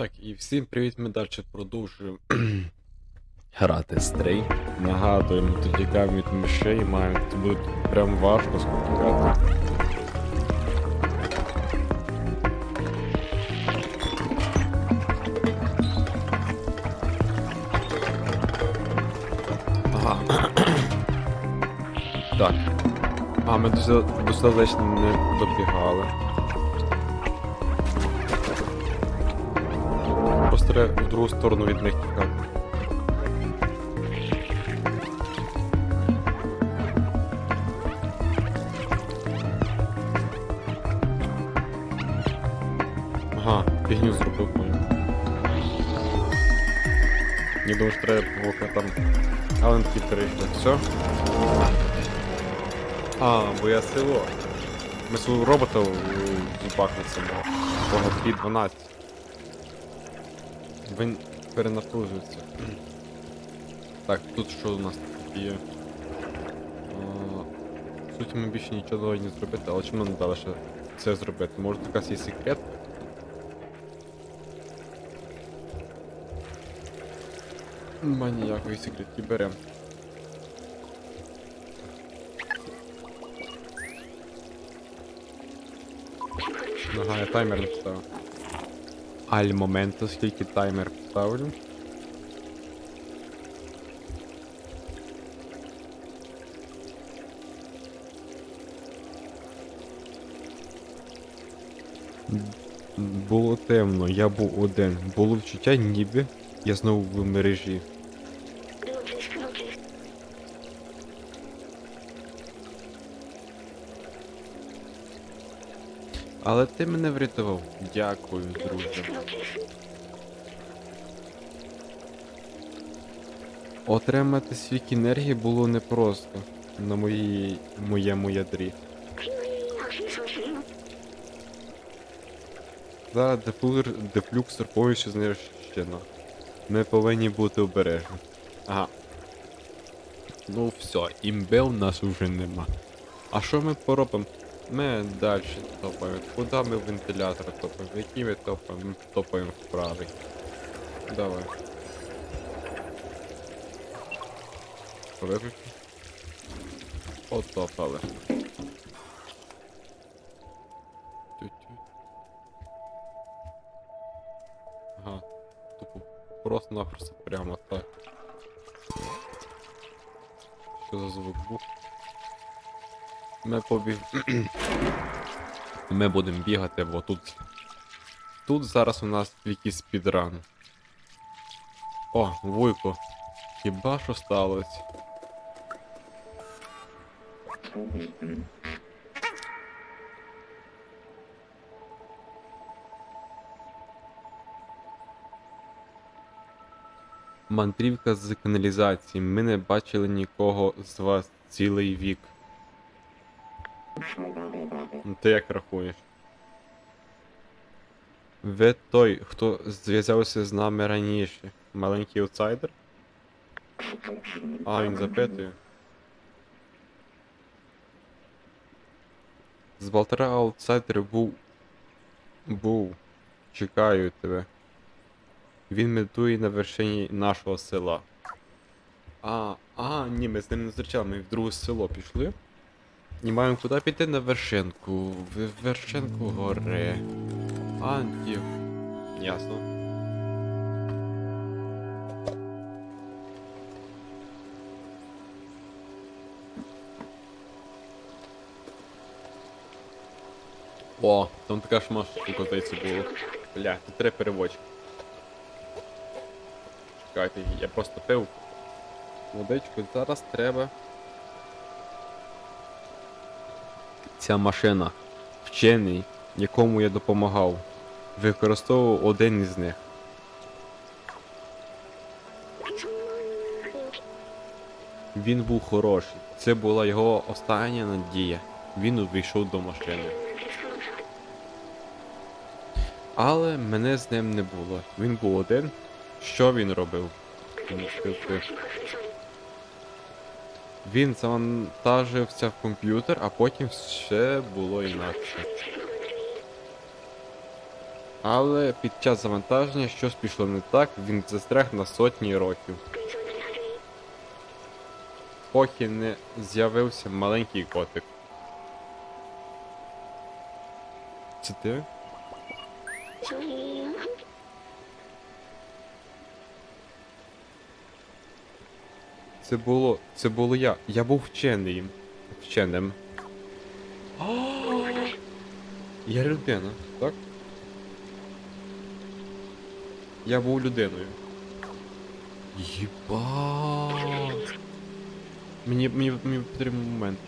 Так, і всім привіт, ми далі продовжуємо грати стрей. Нагадуємо, тікаємо від мишей, маємо тут буде прям важко спотикати. Ага. так. А, ми до, до не добігали. Треба в другу сторону від них тікати. Ага, фігню зробив понял. Не думаю, що треба поки там. Але не такі перейшли. Все? А, бо я село. Ми свого робота у зубах на цьому. Бога 12. Він перенапружується. Так, тут що у нас є? В суті, ми більше нічого не зробити, але чому нам дали ще це зробити? Може якась є секрет? Нема ніякої секретки берем. Ага, я таймер не поставив. Аль моменту, скільки таймер поставлю. Було темно, я був один. Було відчуття, ніби я знову в мережі. Але ти мене врятував. Дякую, друже. Отримати свік енергії було непросто на моїй моєму ядрі. Дефлюксор, дефлюксор повністю знищено. Ми повинні бути обережні. Ага. Ну все, імбе у нас уже нема. А що ми поробимо? Ми далі топаємо. Куди ми вентилятор топаємо? Який ми топаємо? Ми топаємо в правий. Давай. Виключи. Отопали. Ага. Тупо просто-напросто прямо так. Що за звук був? Ми побіг. Ми будемо бігати, бо тут. Тут зараз у нас якийсь спідран. О, вуйко. Хіба що сталося? Мандрівка з каналізації. Ми не бачили нікого з вас цілий вік. Ну, Ти як рахуєш? Ви той, хто зв'язався з нами раніше. Маленький аутсайдер? А, він запитує. З Балтера аутсайдер був. Був. Чекаю тебе. Він медує на вершині нашого села. А, а, ні, ми з ним не зустрічали, ми в друге село пішли. І маємо куди піти на вершинку. В вершинку гори. А, ні. Ясно. О, там така ж штука здається була. Бля, тут треба переводчик. Чекайте, я просто пив. Водичку, зараз треба. Ця машина. Вчений, якому я допомагав. Використовував один із них. Він був хороший. Це була його остання надія. Він увійшов до машини. Але мене з ним не було. Він був один. Що він робив? Він пив пив. Він завантажився в комп'ютер, а потім ще було інакше. Але під час завантаження щось пішло не так, він застряг на сотні років. Поки не з'явився маленький котик. Це ти? Це було. Це було я. Я був вченим. Вченим. Я людина, так? Я був людиною. Єбать. Мені, мені, мені потрібен момент.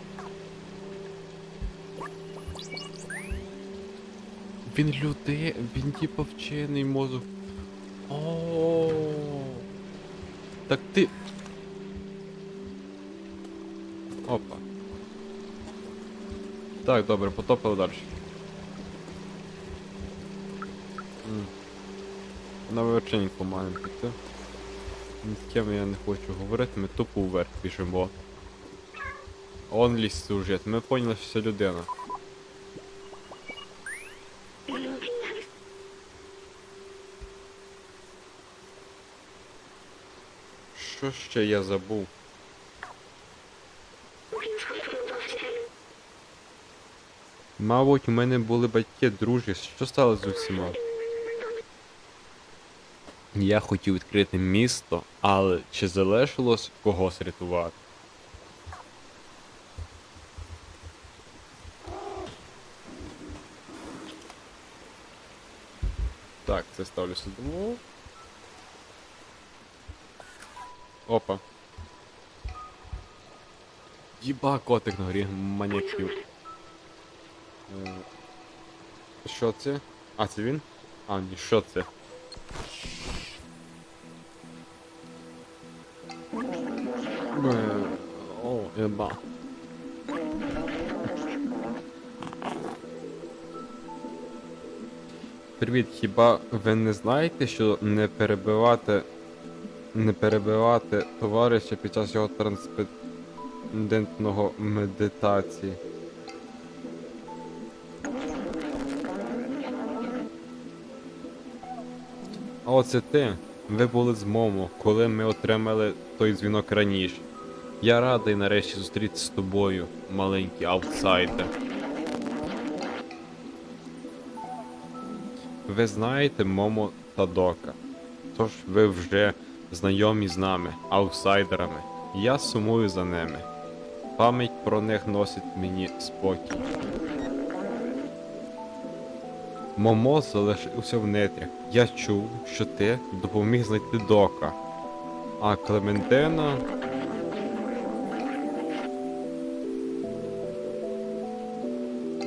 Він люди, він типа вчений мозок. О. Так ти. Опа. Так, добре, потопили далі. На вершинку маємо піти. Ні з ким я не хочу говорити, ми тупо вверх біжимо. Онлі сюжет, ми поняли, що це людина. Що ще я забув? Мабуть, у мене були батьки дружі. Що стало з усіма? Я хотів відкрити місто, але чи залишилось когось рятувати? Так, це ставлю сюди. Опа. Єба котик на горі маньяків. Е, Що це? А, це він? А, ні, що це? Е, О, єба. Привіт, хіба ви не знаєте, що не перебивати не перебивати товариша під час його трансцендентного медитації? Оце ти. Ви були з Момо, коли ми отримали той дзвінок раніше. Я радий нарешті зустрітися з тобою, маленький аутсайдер. Ви знаєте Момо та Дока. Тож ви вже знайомі з нами, аутсайдерами. Я сумую за ними. Пам'ять про них носить мені спокій. Момо залишився в нетрях. Я чув, що ти допоміг знайти Дока. А Клементина.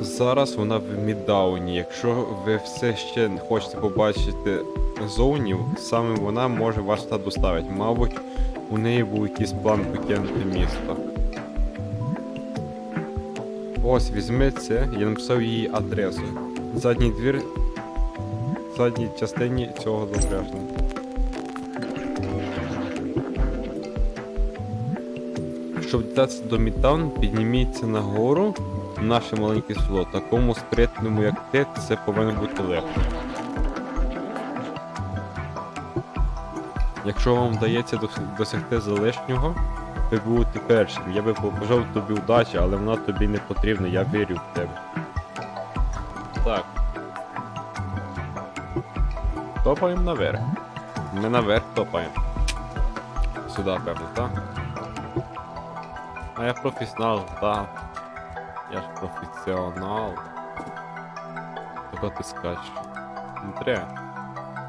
Зараз вона в Мідауні. Якщо ви все ще хочете побачити зовнів, саме вона може вас туди доставити. Мабуть, у неї був якийсь план покинути місто. Ось, візьми це, я написав її адресу. Задній двір в задній частині цього зображення. Щоб дістатися до Мідтаун, підніміться нагору наше маленьке село. Такому спритному, як ти, це повинно бути легко. Якщо вам вдається досягти залишнього, ви будете першим. Я би побажав тобі удачі, але вона тобі не потрібна, я вірю в тебе. Топаємо наверх. Ми наверх топаємо. Сюди, певно, так? А я професіонал, так. Я ж професіонал. Кого ти скачеш? Не треба.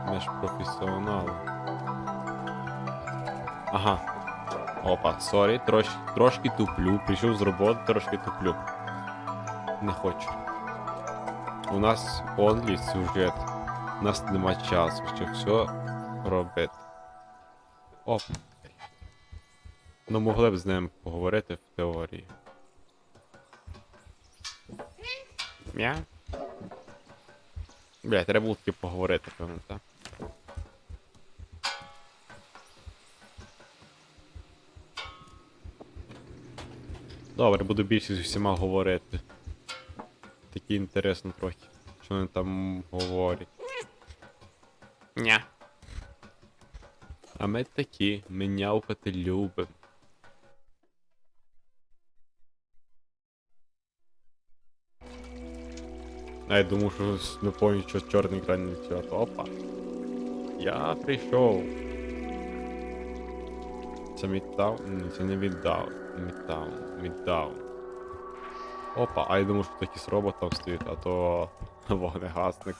Ми ж професіонали. Ага. Опа, сорі, трош, трошки туплю. Прийшов з роботи, трошки туплю. Не хочу. У нас онлі сюжет. У нас нема часу, щоб все робити. Оп. Ну могли б з ним поговорити в теорії. Мя? Бля, треба було таки поговорити, певно, так. Добре, буду більше з усіма говорити. Такі інтересно трохи. Що вони там говорять. Ня. А ми такі, ми нявкати любим. А я думав, що не пам'ятаю, що чорний екран не цвят. Опа. Я прийшов. Це міддаун? Ні, це не віддав. Міддаун. Міддаун. Опа, а я думав, що якийсь робот там стоїть, а то вогнегасник.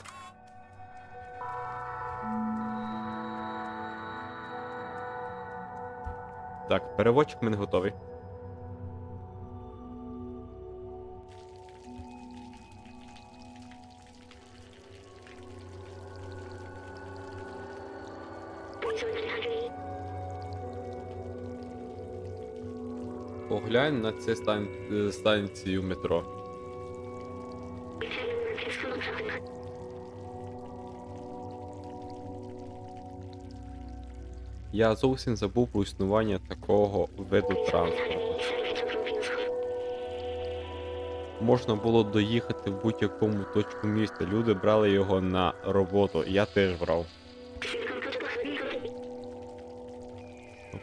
Так, переводчик мене готовий. Поглянь на це стан... е, станцію метро. Я зовсім забув про існування такого виду транспорту. Можна було доїхати в будь-якому точку міста. Люди брали його на роботу, я теж брав.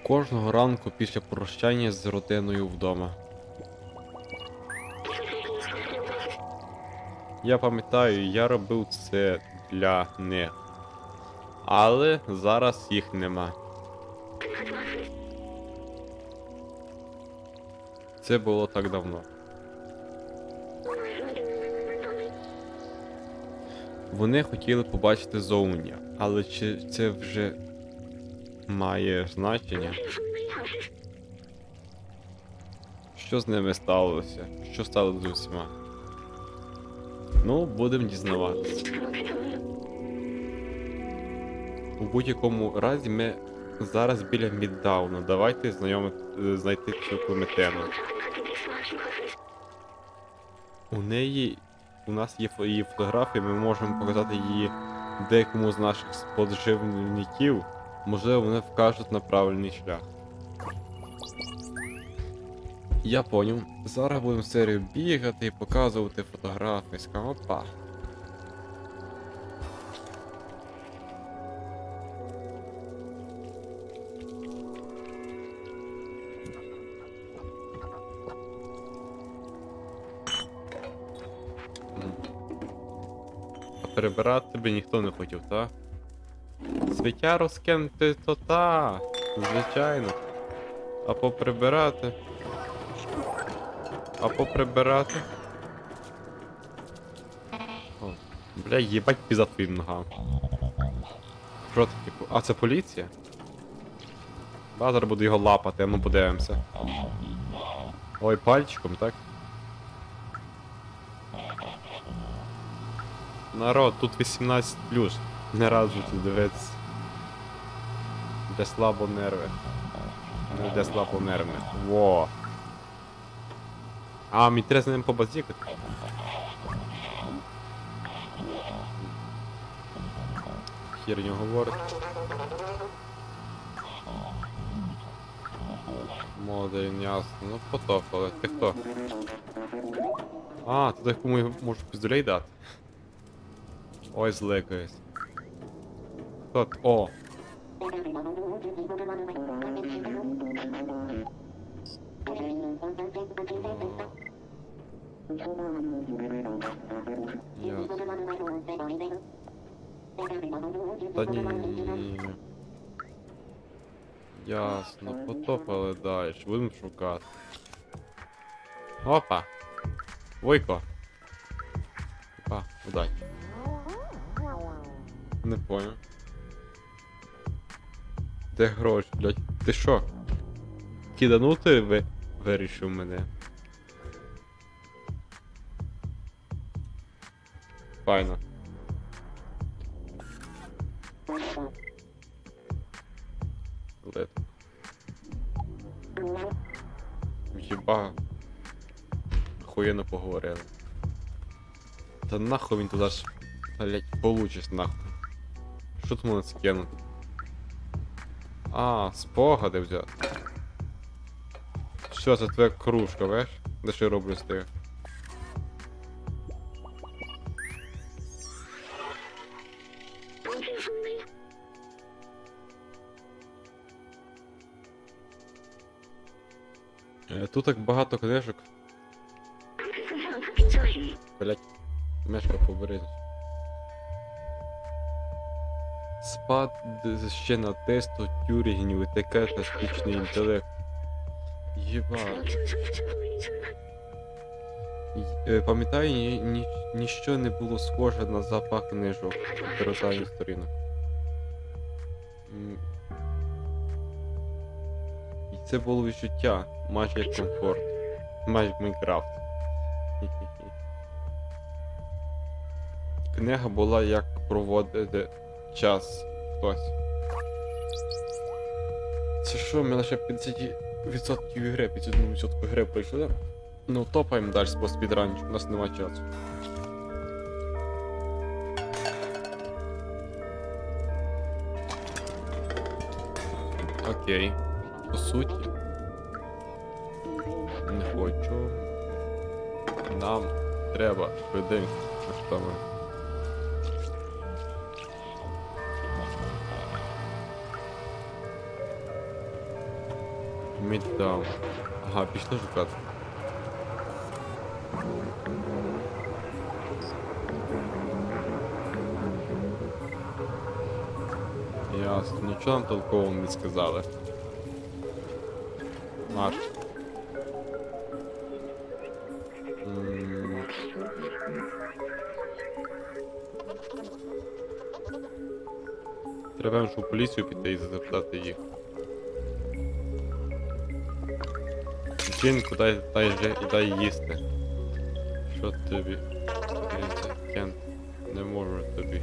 Кожного ранку після прощання з родиною вдома. Я пам'ятаю, я робив це для них. Але зараз їх нема. Це було так давно. Вони хотіли побачити зовня, але чи це вже має значення? Що з ними сталося? Що сталося з усіма? Ну, будемо дізнаватися. У будь-якому разі ми зараз біля Міддауна. Давайте знайоми... е, знайти цю кометену. У неї. У нас є її фотографії, ми можемо показати її деякому з наших споживників. Можливо, вони вкажуть на правильний шлях. Я поняв. Зараз будемо серію бігати і показувати фотографії. Скажемо, перебирати тебе ніхто не хотів, та? Свиття розкинути то та. Звичайно. А поприбирати. А поприбирати. О, бля, їбать піза твоїм ногам. Що таке? А це поліція? Базар буду його лапати, а ну подивимося. Ой, пальчиком, так? Народ, тут 18 Не раджу дивитися. Де слабо нерви. Не де слабо нерви. Во. А, мені треба з ним побазікати. Херню говорить. Молодий, ясно. Ну потопали. Ти хто? А, так кому можу піздулей дати? Ой, зликаюсь. Хто? т- О! Та ні. Ясно, потопали далі. Будемо шукати. Опа! Войко! Опа, удачі. Не понял. Де гроші, блядь? Ти що? Киданути ви... вирішив мене. Файно. Лед. Єба. Охуєнно поговорили. Та нахуй він туди ж, блять, получиш нахуй. Що тут можна скинути? А, спогади взяти. Що це твоя кружка, веш? Де що я роблю з тих? Е, тут так багато книжок. Блять, мешка побережить. Спад ще на тесту, тюрігнів, етикет та штучний інтелект. Єба. Е, Пам'ятаю, ні, ні, ніщо не було схоже на запах книжок передання сторінок. І це було відчуття, майже як комфорт. Майже як Майнкрафт. Книга була як проводити час хтось. Це що, ми лише 50% ігри, 51% гри пройшли. Ну, топаємо далі по спідранчу, у нас нема часу. Окей. По суті. Не хочу. Нам треба швиденько. Що ми? Міддаун. Ага, пішли шукати. Ясно, нічого нам толкового не сказали. Марш. Треба в поліцію піти і запитати їх. Жінку дай, дай, дай їсти. Що тобі? Кент, не можу тобі.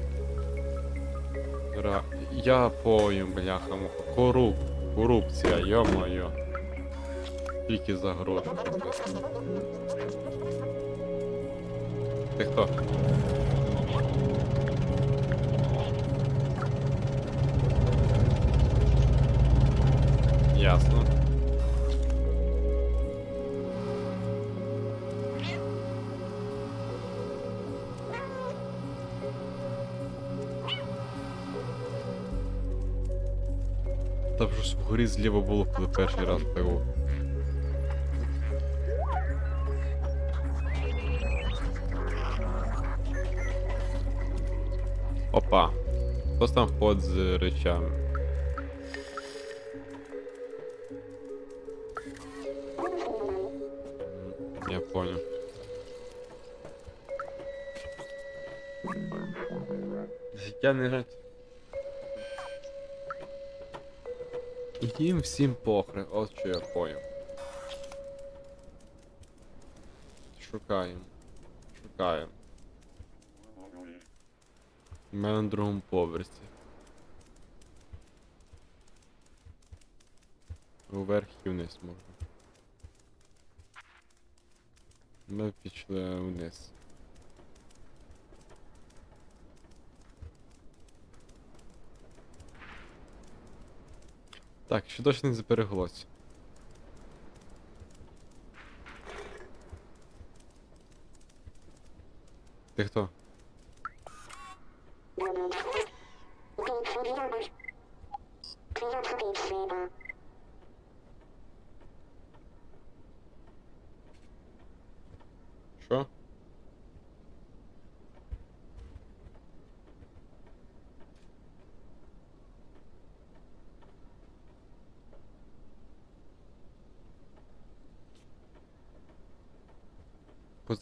Ра... Я поїм, бляха, муха. Коруп... Корупція, йо-моє. Тільки за гроші. Ти хто? Ясно. Там ж вгорі зліва було, коли перший раз пиво. Опа. Хтось там ходить з речами. Я понял. Життя не жать. Всім похрен, от що я понял. Шукаємо. Шукаємо. У мене на другому поверсі. Уверх і вниз можна. Ми пішли вниз. Так, ще точно не збереглось. Ти хто?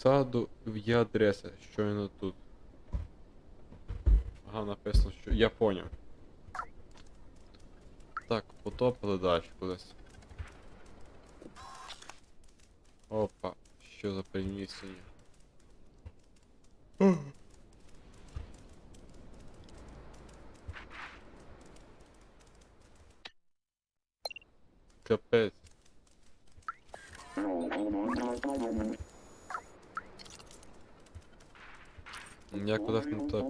Позаду є адреса, щойно тут. Ага, написано, що. Я поняв. Так, потопили далі кудись. Опа, що за приміщення? Капець. Я кудись не так.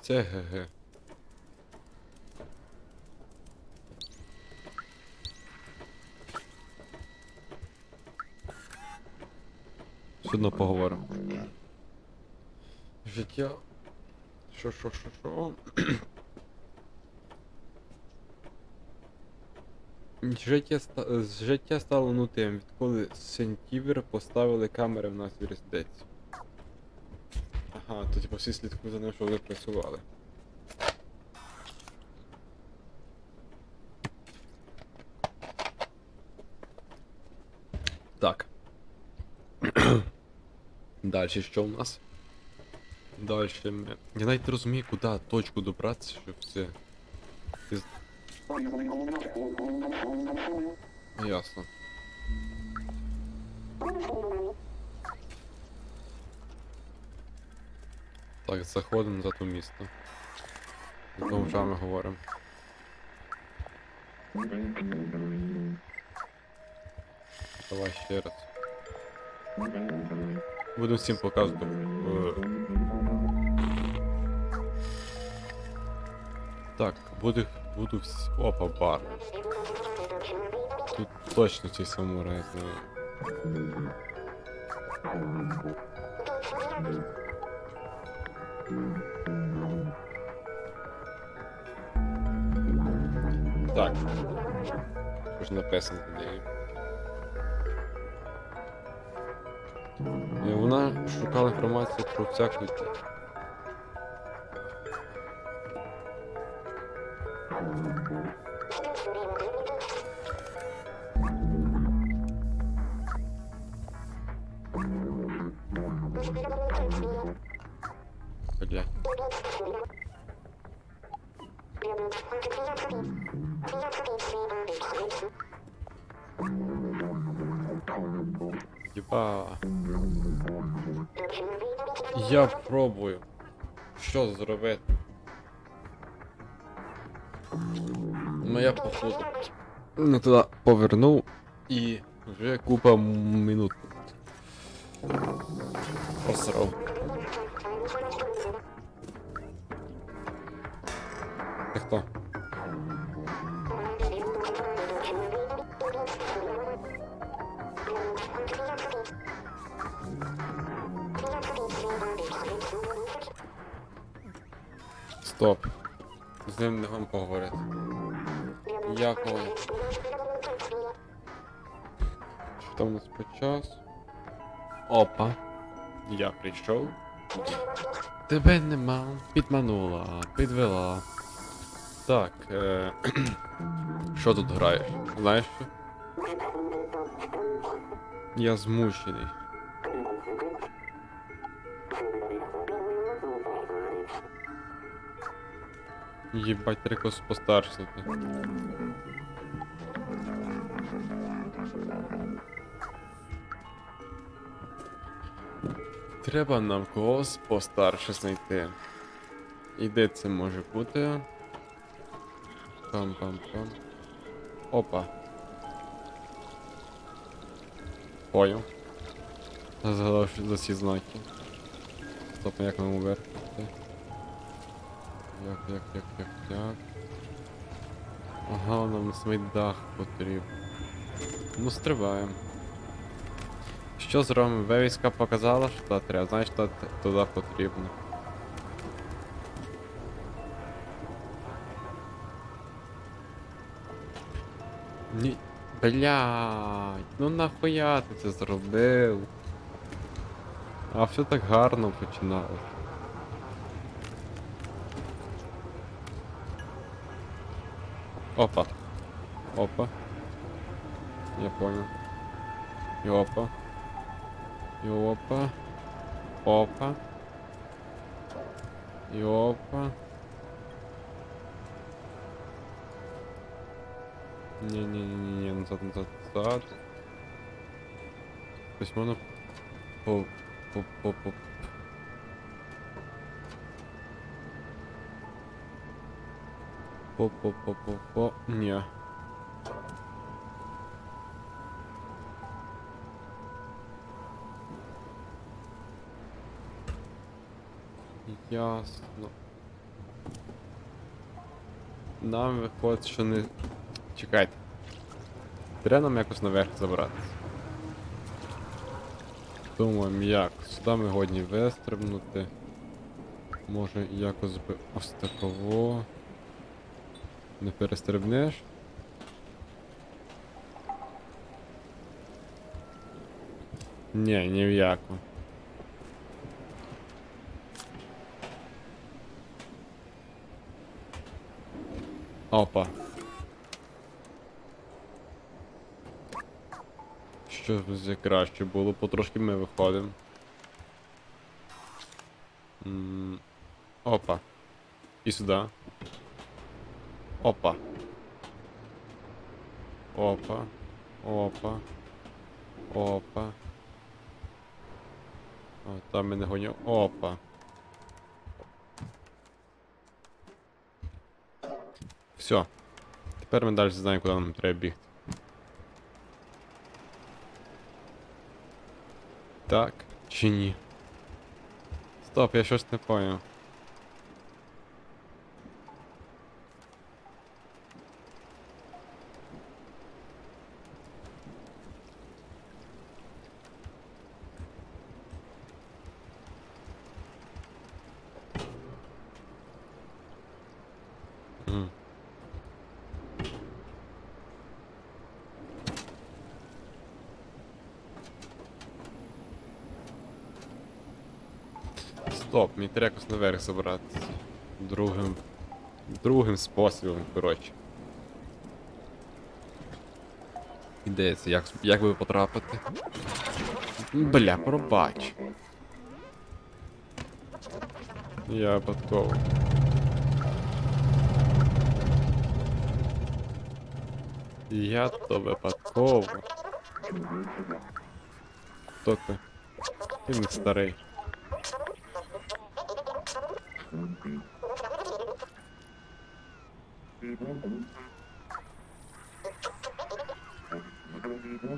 Це ГГ. Все одно поговоримо. Життя. Що, що, що, що? Життя, життя стало нутим, відколи Сентівер поставили камери в нас в юрисдикції. Ага, то типу всі слідкують за ним, що вони працювали. Так. Дальше що у нас? Дальше ми. Я навіть не розумію, куди точку добратися, щоб все. Ясно. Так, заходимо за то місто. З бомжами говоримо. Давай ще раз. Будемо всім показувати. Так, буду, буду всі... Опа, бар. Тут точно цей самурай знає. Так. Ж написано неї? І вона шукала інформацію про всяку. Зробити? Ну я походу. Не туди повернув і вже купа минут. Просрав. Ти хто? Стоп. З ним не вам поговорити. Як? Що там у нас по часу? Опа. Я прийшов. Тебе нема. Підманула, підвела. Так, е... що тут граєш? Знаєш що? Я змучений. Єбать, треба постаршити. Треба нам когось постарше знайти. І де це може бути? Пам-пам-пам. Опа. Понял. Згадав що за ці знаки. Стоп, як нам уверх? Як, як, як, як, як. Ага, нам самий дах потрібен. Ну, стрибаємо. Що зробимо? Вивіска показала, що туди треба, значить туди, потрібно. Ні. Блядь, ну нахуя ти це зробив? А все так гарно починалось. Опа. Опа. Я понял. И опа. И опа. Опа. И опа. Не-не-не-не, назад, назад, назад. Есть можно по, по, по, по, по, по, по, по, по, не. Ясно. Нам виходить, що не. Чекайте. Треба нам якось наверх забратися. Думаємо як. Сюди ми годні вистрибнути. Може якось би ось. Не перестрибнеш. Ні, ні в яку. Опа. Що б краще було, потрошки ми виходимо. М Опа. І сюди. Опа. Опа. Опа. Опа. О, там мене гоню. Опа. Все. Тепер ми далі знаємо, куди нам треба бігти. Так, чи ні? Стоп, я щось не поняв. Мгм. Стоп, мені треба якось наверх забрати. Другим. Другим способом, коротше. Ідеться, як, як би потрапити? Бля, пробач. Я випадково. Я то випадково. Хто ти? Він не старий.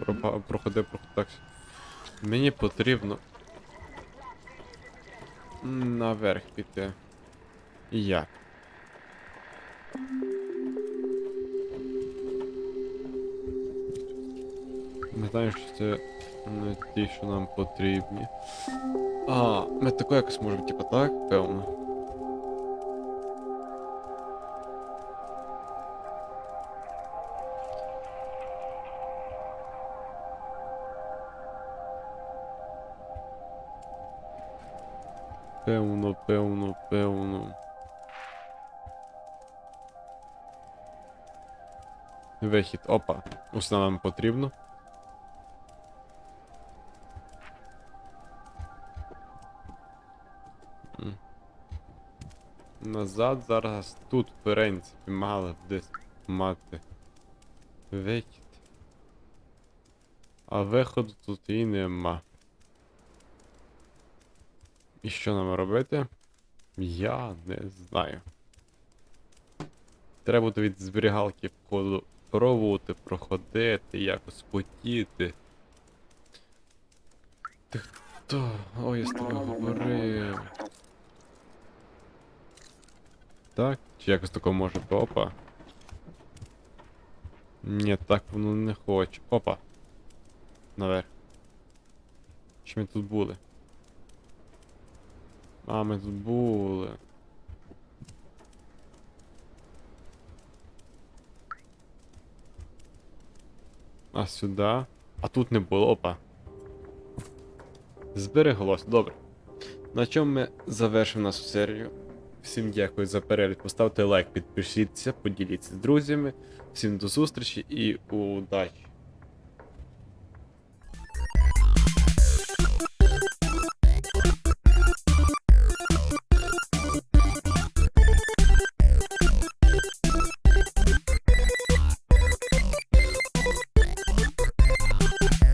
Проба- Проходи, проходи так. Мені потрібно. Наверх піти. Як? Не знаю, що це не ті, що нам потрібні. А, ми тако якось можемо, типа так, певно. Певно, певно, певно. Вихід, опа. Усе нам потрібно. Назад зараз тут, в принципі, мали б десь мати. Вихід. А виходу тут і нема. І що нам робити? Я не знаю. Треба буде від зберігалки входу пробувати, проходити, якось потіти. Ти хто? Ой, я з тобою говорив. Так? Чи якось тако може? Опа. Ні, так воно не хоче. Опа. Наверх. Чи ми тут були? А, ми тут були. А сюди? А тут не було, опа. Збереглось, добре. На чому ми завершимо нашу серію. Всім дякую за перегляд. Поставте лайк, підпишіться, поділіться з друзями. Всім до зустрічі і удачі!